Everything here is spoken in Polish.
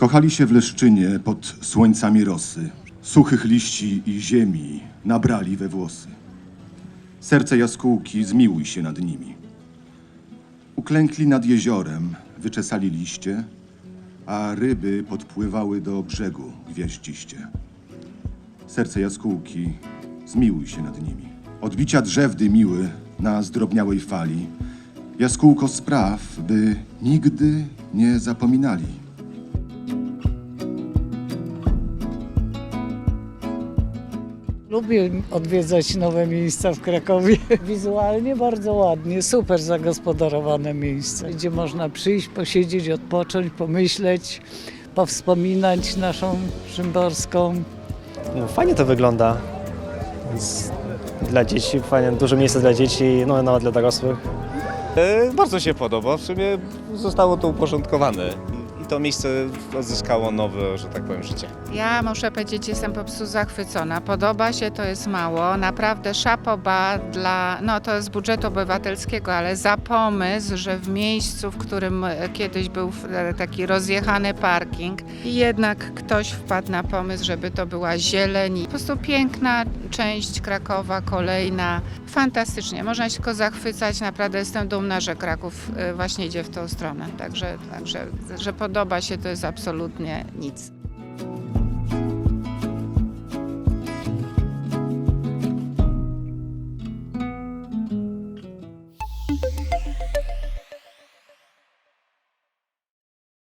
Kochali się w Leszczynie pod słońcami rosy. Suchych liści i ziemi nabrali we włosy. Serce jaskółki zmiłuj się nad nimi. Uklękli nad jeziorem, wyczesali liście, a ryby podpływały do brzegu gwiaździście. Serce jaskółki, zmiłuj się nad nimi. Odbicia drzew dymiły na zdrobniałej fali. Jaskółko spraw, by nigdy nie zapominali. Lubię odwiedzać nowe miejsca w Krakowie. Wizualnie bardzo ładnie, super zagospodarowane miejsce, gdzie można przyjść, posiedzieć, odpocząć, pomyśleć, powspominać naszą Szymborską. No, fajnie to wygląda. Więc dla dzieci, fajnie, duże miejsce dla dzieci, no nawet dla dorosłych. E, Bardzo się podoba. W sumie zostało to uporządkowane to miejsce odzyskało nowe, że tak powiem, życie. Ja muszę powiedzieć, jestem po prostu zachwycona. Podoba się, to jest mało. Naprawdę szapoba dla, no to z budżetu obywatelskiego, ale za pomysł, że w miejscu, w którym e, kiedyś był e, taki rozjechany parking, jednak ktoś wpadł na pomysł, żeby to była zieleń. Po prostu piękna część Krakowa, kolejna. Fantastycznie, można się tylko zachwycać. Naprawdę jestem dumna, że Kraków e, właśnie idzie w tą stronę. Także, także że podoba się, to jest absolutnie nic.